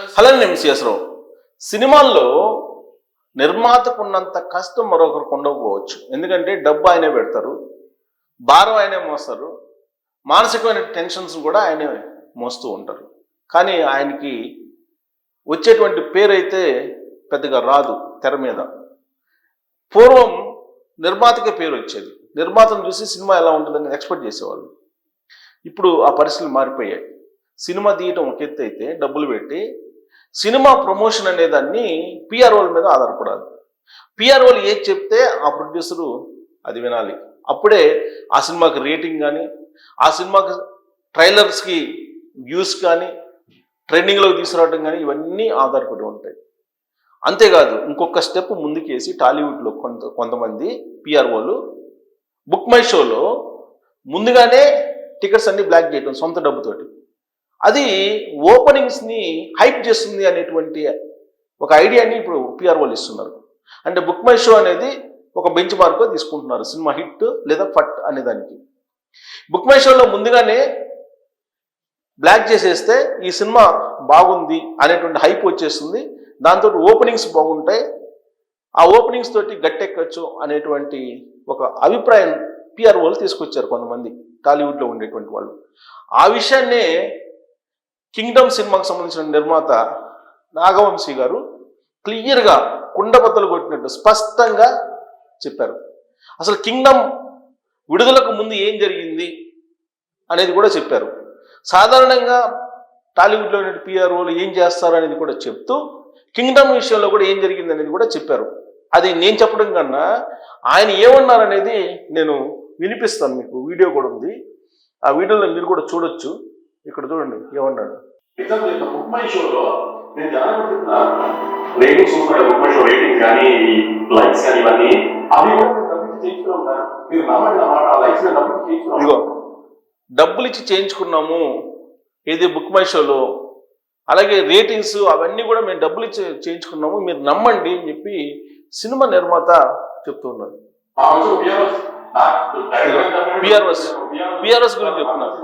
Hello MCS రావు సినిమాల్లో నిర్మాతకున్నంత కష్టం మరొకరికి ఉండకపోవచ్చు. ఎందుకంటే డబ్బు ఆయనే పెడతారు భారం ఆయనే మోస్తారు మానసికమైన టెన్షన్స్ కూడా ఆయనే మోస్తూ ఉంటారు. కానీ ఆయనకి వచ్చేటువంటి పేరైతే పెద్దగా రాదు తెర మీద. పూర్వం నిర్మాతకే పేరు వచ్చేది. నిర్మాతను చూసి సినిమా ఎలా ఉంటుందని ఎక్స్పెక్ట్ చేసేవాళ్ళు. ఇప్పుడు ఆ పరిస్థితులు మారిపోయాయి. సినిమా తీయటం ఒక ఎత్తు అయితే డబ్బులు పెట్టి సినిమా ప్రమోషన్ అనేదాన్ని పిఆర్ఓల మీద ఆధారపడాలి. పిఆర్ఓలు ఏది చెప్తే ఆ ప్రొడ్యూసరు అది వినాలి. అప్పుడే ఆ సినిమాకి రేటింగ్ కానీ ఆ సినిమాకి ట్రైలర్స్కి వ్యూస్ కానీ ట్రెండింగ్లోకి తీసుకురావడం కానీ ఇవన్నీ ఆధారపడి ఉంటాయి. అంతేకాదు ఇంకొక స్టెప్ ముందుకేసి టాలీవుడ్లో కొంత కొంతమంది పిఆర్ఓలు బుక్ మై షోలో ముందుగానే టికెట్స్ అన్ని బ్లాక్ చేయటం సొంత డబ్బుతోటి. అది ఓపెనింగ్స్ని హైప్ చేస్తుంది అనేటువంటి ఒక ఐడియాని ఇప్పుడు పిఆర్ఓలు ఇస్తున్నారు. అంటే బుక్ మై షో అనేది ఒక బెంచ్ మార్క్గా తీసుకుంటున్నారు. సినిమా హిట్ లేదా ఫట్ అనే దానికి. బుక్ మై షోలో ముందుగానే బ్లాక్ చేసేస్తే ఈ సినిమా బాగుంది అనేటువంటి హైప్ వచ్చేస్తుంది. దాంతో ఓపెనింగ్స్ బాగుంటాయి. ఆ ఓపెనింగ్స్ తోటి గట్టెక్కచ్చు అనేటువంటి ఒక అభిప్రాయం పిఆర్ఓలు తీసుకొచ్చారు కొంతమంది టాలీవుడ్లో ఉండేటువంటి వాళ్ళు. ఆ విషయాన్నే కింగ్డమ్ సినిమాకు సంబంధించిన నిర్మాత నాగవంశీ గారు క్లియర్గా కుండబద్దలు కొట్టినట్టు స్పష్టంగా చెప్పారు. అసలు కింగ్డమ్ విడుదలకు ముందు ఏం జరిగింది అనేది కూడా చెప్పారు. సాధారణంగా టాలీవుడ్లో ఉన్న పిఆర్ఓలు ఏం చేస్తారు అనేది కూడా చెప్తూ కింగ్డమ్ విషయంలో కూడా ఏం జరిగింది అనేది కూడా చెప్పారు. అది నేను చెప్పడం కన్నా ఆయన ఏమన్నారనేది నేను వినిపిస్తాను మీకు. వీడియో కూడా ఉంది. ఆ వీడియోలో మీరు కూడా చూడొచ్చు. ఇక్కడ చూడండి ఏమన్నాడు? షోలో నేను జనాలు రేటింగ్స్ షో రేటింగ్స్ కానీ లైక్స్ ఇవన్నీ అవి మీరు నమ్మండి అన్నమాట లైక్స్ ఇదిగో డబ్బులు ఇచ్చి చేయించుకున్నాము ఇది బుక్ మై షోలో. అలాగే రేటింగ్స్ అవన్నీ కూడా మేము డబ్బులు ఇచ్చి చేయించుకున్నాము మీరు నమ్మండి అని చెప్పి సినిమా నిర్మాత చెప్తున్నారు పిఆర్ఎస్ పిఆర్ఎస్ గురించి చెప్తున్నారు.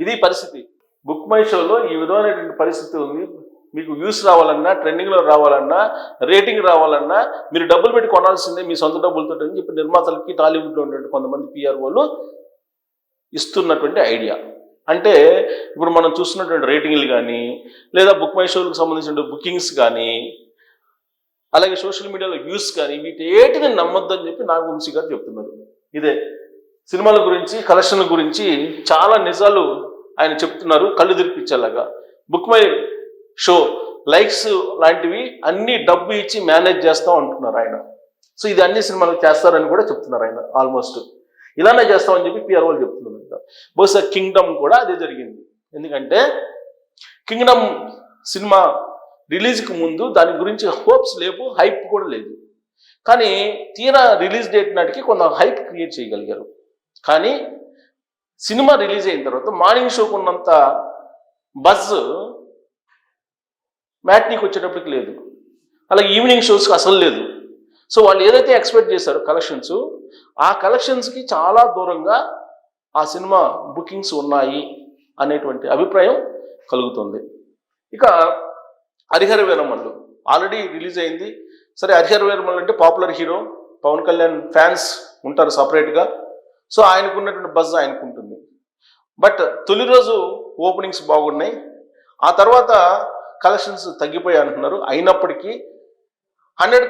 ఇది పరిస్థితి. బుక్ మై షోలో ఈ విధమైనటువంటి పరిస్థితి ఉంది. మీకు వ్యూస్ రావాలన్నా ట్రెండింగ్లో రావాలన్నా రేటింగ్ రావాలన్నా మీరు డబ్బులు పెట్టి కొనాల్సిందే మీ సొంత డబ్బులతో అని చెప్పి నిర్మాతలకి టాలీవుడ్లో ఉన్నటువంటి కొంతమంది పిఆర్ఓలు ఇస్తున్నటువంటి ఐడియా. అంటే ఇప్పుడు మనం చూస్తున్నటువంటి రేటింగ్లు కానీ లేదా బుక్ మై షోలకు సంబంధించిన బుకింగ్స్ కానీ అలాగే సోషల్ మీడియాలో వ్యూస్ కానీ వీటి ఏటిని నమ్మొద్దని చెప్పి నాగవంశీ గారు చెప్తున్నారు. ఇదే సినిమాల గురించి కలెక్షన్ల గురించి చాలా నిజాలు ఆయన చెప్తున్నారు కళ్ళు తెరిపించేలాగా. బుక్ మై షో లైక్స్ లాంటివి అన్ని డబ్బు ఇచ్చి మేనేజ్ చేస్తాం అంటున్నారు ఆయన. సో ఇది అన్ని సినిమాలకు చేస్తారని కూడా చెప్తున్నారు ఆయన ఆల్మోస్ట్. ఇలానే చేస్తామని చెప్పి పిఆర్ వాళ్ళు చెప్తున్నారు బహుశా కింగ్డమ్ కూడా అదే జరిగింది. ఎందుకంటే కింగ్డమ్ సినిమా రిలీజ్కి ముందు దాని గురించి హోప్స్ లేవు హైప్ కూడా లేదు. కానీ తీరా రిలీజ్ డేట్ నాటికి కొంత హైప్ క్రియేట్ చేయగలిగారు. కానీ సినిమా రిలీజ్ అయిన తర్వాత మార్నింగ్ షోకు ఉన్నంత బజ్ మ్యాట్నీకి వచ్చేటప్పటికి లేదు. అలాగే ఈవినింగ్ షోస్కి అసలు లేదు. సో వాళ్ళు ఏదైతే ఎక్స్పెక్ట్ చేశారో కలెక్షన్స్ ఆ కలెక్షన్స్కి చాలా దూరంగా ఆ సినిమా బుకింగ్స్ ఉన్నాయి అనేటువంటి అభిప్రాయం కలుగుతుంది. ఇక హరిహర వీరమల్లు ఆల్రెడీ రిలీజ్ అయింది. సరే హరిహర వీరమల్లు అంటే popular hero Pawan Kalyan fans ఉంటారు సపరేట్గా. సో ఆయనకు ఉన్నటువంటి బజ్ ఆయనకు ఉంటుంది బట్ తొలి రోజు ఓపెనింగ్స్ బాగున్నాయి. ఆ తర్వాత కలెక్షన్స్ తగ్గిపోయాయి అంటున్నారు. అయినప్పటికీ హండ్రెడ్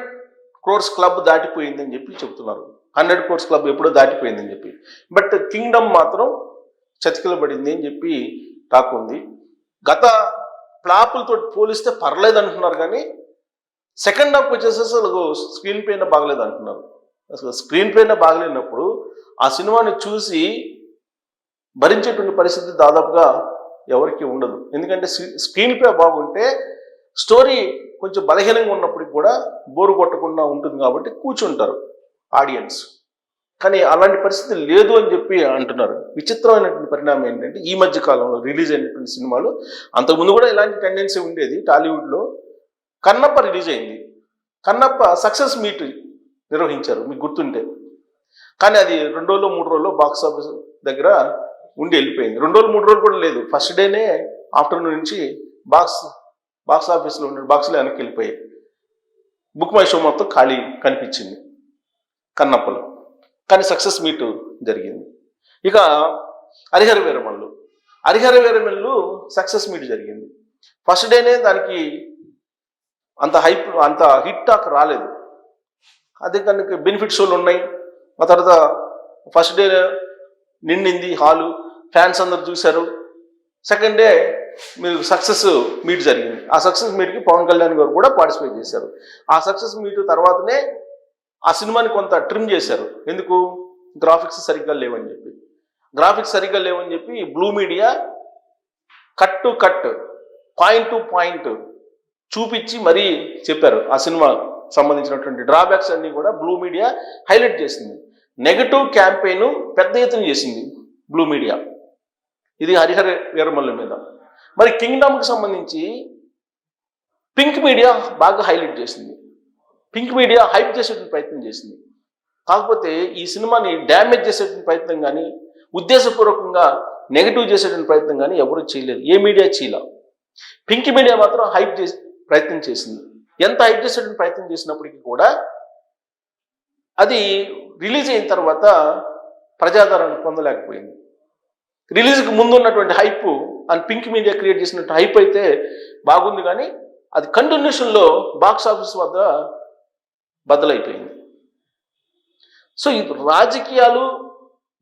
క్రోర్స్ క్లబ్ దాటిపోయిందని చెప్పి చెప్తున్నారు. హండ్రెడ్ క్రోర్స్ క్లబ్ ఎప్పుడో దాటిపోయిందని చెప్పి. బట్ కింగ్డమ్ మాత్రం చతికిలబడింది అని చెప్పి టాక్ ఉంది. గత ఫ్లాపులతో పోలిస్తే పర్లేదు అంటున్నారు కానీ సెకండ్ హాఫ్ వచ్చేసి అసలు స్క్రీన్ పైన బాగలేదు అంటున్నారు. అసలు స్క్రీన్ పైన బాగలేనప్పుడు ఆ సినిమాని చూసి భరించేటువంటి పరిస్థితి దాదాపుగా ఎవరికి ఉండదు. ఎందుకంటే స్క్రీన్ పే బాగుంటే స్టోరీ కొంచెం బలహీనంగా ఉన్నప్పుడు వాళ్ళకి కూడా బోరు కొట్టకుండా ఉంటుంది కాబట్టి కూర్చుంటారు ఆడియన్స్. కానీ అలాంటి పరిస్థితి లేదు అని చెప్పి అంటున్నారు. విచిత్రమైనటువంటి పరిణామం ఏంటంటే ఈ మధ్య కాలంలో రిలీజ్ అయినటువంటి సినిమాలు అంతకుముందు కూడా ఇలాంటి టెండెన్సీ ఉండేది టాలీవుడ్లో. కన్నప్ప రిలీజ్ అయింది. కన్నప్ప సక్సెస్ మీట్ నిర్వహించారు మీకు గుర్తుంటే. కానీ అది రెండు రోజులు మూడు రోజులు బాక్స్ ఆఫీస్ దగ్గర ఉండి వెళ్ళిపోయింది. రెండు రోజులు మూడు రోజులు కూడా లేదు. ఫస్ట్ డేనే ఆఫ్టర్నూన్ నుంచి బాక్స్ బాక్స్ ఆఫీస్లో ఉన్న బాక్స్లో వెనక్కి వెళ్ళిపోయాయి. బుక్ మై షో మొత్తం ఖాళీ కనిపించింది. కన్నప్పలో. కానీ సక్సెస్ మీట్ జరిగింది. ఇక హరిహర వీరమల్లు. హరిహర వీరమల్లు సక్సెస్ మీట్ జరిగింది. ఫస్ట్ డేనే దానికి అంత హైప్ అంత హిట్ టాక్ రాలేదు. అదే దానికి బెనిఫిట్ షోలు ఉన్నాయి. ఆ తర్వాత ఫస్ట్ డే నిండింది హాలు. ఫ్యాన్స్ అందరు చూశారు. సెకండ్ డే మీరు సక్సెస్ మీట్ జరిగింది. ఆ సక్సెస్ మీట్కి పవన్ కళ్యాణ్ గారు కూడా పార్టిసిపేట్ చేశారు. ఆ సక్సెస్ మీట్ తర్వాతనే ఆ సినిమాని కొంత ట్రిమ్ చేశారు. ఎందుకు? గ్రాఫిక్స్ సరిగ్గా లేవని చెప్పి. గ్రాఫిక్స్ సరిగ్గా లేవని చెప్పి blue media cut to cut point to point చూపించి మరీ చెప్పారు. ఆ సినిమా సంబంధించినటువంటి డ్రాబ్యాక్స్ అన్నీ కూడా బ్లూ మీడియా హైలైట్ చేసింది. నెగటివ్ క్యాంపెయిన్ పెద్ద ఎత్తున చేసింది బ్లూ మీడియా ఇది హరిహర వీరమల్లు మీద. మరి కింగ్డమ్కి సంబంధించి పింక్ మీడియా బాగా హైలైట్ చేసింది. పింక్ మీడియా హైప్ చేసేటువంటి ప్రయత్నం చేసింది. కాకపోతే ఈ సినిమాని డ్యామేజ్ చేసేటువంటి ప్రయత్నం కానీ ఉద్దేశపూర్వకంగా నెగిటివ్ చేసేటువంటి ప్రయత్నం కానీ ఎవరు చేయలేరు ఏ మీడియా చేయలే. పింక్ మీడియా మాత్రం హైప్ చేసి ప్రయత్నం చేసింది. ఎంత హైప్ చేసేటువంటి ప్రయత్నం చేసినప్పటికీ కూడా అది రిలీజ్ అయిన తర్వాత ప్రజాదరణ పొందలేకపోయింది. రిలీజ్కి ముందు ఉన్నటువంటి hype and pink media create చేసినట్టు హైప్ అయితే బాగుంది కానీ అది కంటిన్యూషన్లో బాక్స్ ఆఫీస్ వద్ద బద్దలైపోయింది. సో ఈ రాజకీయాలు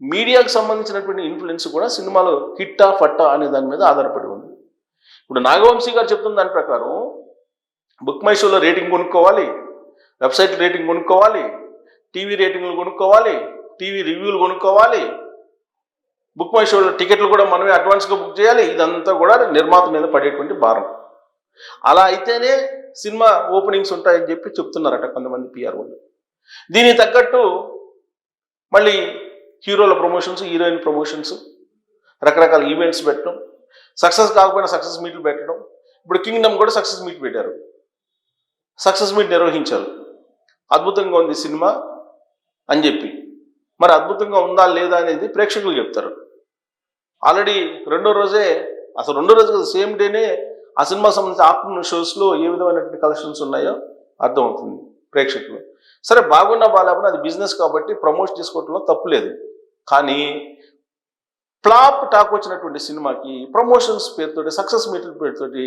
మీడియాకు సంబంధించినటువంటి ఇన్ఫ్లుయెన్స్ కూడా సినిమాలో హిట్టా ఫట్టా అనే దాని మీద ఆధారపడి ఉంది. ఇప్పుడు నాగవంశీ గారు చెప్తున్న దాని ప్రకారం బుక్ మై షోలో రేటింగ్ కొనుక్కోవాలి వెబ్సైట్ రేటింగ్ కొనుక్కోవాలి టీవీ రేటింగ్లు కొనుక్కోవాలి టీవీ రివ్యూలు కొనుక్కోవాలి బుక్ మై షోలో టికెట్లు కూడా మనమే అడ్వాన్స్గా బుక్ చేయాలి. ఇదంతా కూడా నిర్మాత మీద పడేటువంటి భారం. అలా అయితేనే సినిమా ఓపెనింగ్స్ ఉంటాయని చెప్పి చెప్తున్నారట కొంతమంది పిఆర్ఓలు. దీనికి తగ్గట్టు మళ్ళీ హీరోల ప్రమోషన్స్ హీరోయిన్ ప్రమోషన్స్ రకరకాల ఈవెంట్స్ పెట్టడం సక్సెస్ కాకపోయినా సక్సెస్ మీట్లు పెట్టడం. ఇప్పుడు కింగ్డమ్ కూడా సక్సెస్ మీట్ పెట్టారు. సక్సెస్ మీట్ నిర్వహించారు. అద్భుతంగా ఉంది సినిమా అని చెప్పి. మరి అద్భుతంగా ఉందా లేదా అనేది ప్రేక్షకులు చెప్తారు. ఆల్రెడీ రెండో రోజే అసలు రెండో రోజు కదా సేమ్ డేనే ఆ సినిమా సంబంధించి ఆఫ్టర్నూన్ షోస్లో ఏ విధమైనటువంటి కలెక్షన్స్ ఉన్నాయో అర్థమవుతుంది ప్రేక్షకులు. సరే బాగున్నా బాగాలేకుండా అది బిజినెస్ కాబట్టి ప్రమోట్ చేసుకోవటంలో తప్పు లేదు. కానీ ఫ్లాప్ టాక్ వచ్చినటువంటి సినిమాకి ప్రమోషన్స్ పేరుతోటి సక్సెస్ మీటర్ పేరుతోటి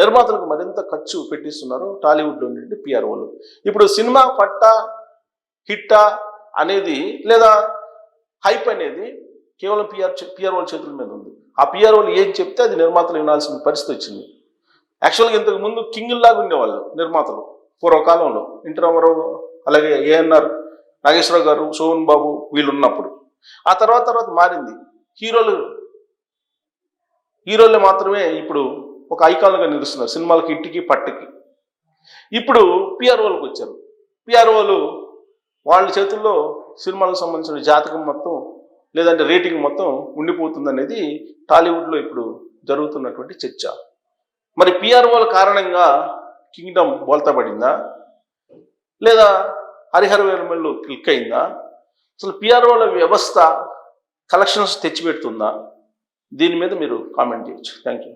నిర్మాతలకు మరింత ఖర్చు పెట్టిస్తున్నారు టాలీవుడ్లో నుండి పిఆర్ వాళ్ళు ఇప్పుడు సినిమా పట్టా హిట్టా అనేది లేదా హైప్ అనేది కేవలం పిఆర్ పిఆర్ వాళ్ళ చేతుల మీద ఉంది. ఆ పిఆర్ వాళ్ళు ఏం చెప్తే అది నిర్మాతలు వినాల్సిన పరిస్థితి వచ్చింది. యాక్చువల్గా ఇంతకు ముందు కింగుల్లాగా ఉండేవాళ్ళు నిర్మాతలు. పూర్వకాలంలో ఎన్టీ రామారావు అలాగే ఏఎన్ఆర్ నాగేశ్వరరావు గారు సోహన్ బాబు వీళ్ళు ఉన్నప్పుడు. ఆ తర్వాత తర్వాత మారింది. హీరోలు హీరోలు మాత్రమే ఇప్పుడు ఒక ఐకాన్గా నిలుస్తున్నారు సినిమాలకి ఇంటికి పట్టుకి. ఇప్పుడు పిఆర్ వాళ్ళకి వచ్చారు. పిఆర్ఓలు వాళ్ళ చేతుల్లో సినిమాలకు సంబంధించిన జాతకం మొత్తం లేదంటే రేటింగ్ మొత్తం ఉండిపోతుంది అనేది టాలీవుడ్లో ఇప్పుడు జరుగుతున్నటువంటి చర్చ. మరి పిఆర్ఓల కారణంగా కింగ్డమ్ బోల్తా పడిందా లేదా హరిహర వేలమల్లు క్లిక్ అయిందా? అసలు పిఆర్ఓల వ్యవస్థ కలెక్షన్స్ తెచ్చిపెడుతుందా? దీని మీద మీరు కామెంట్ చేయొచ్చు. Thank you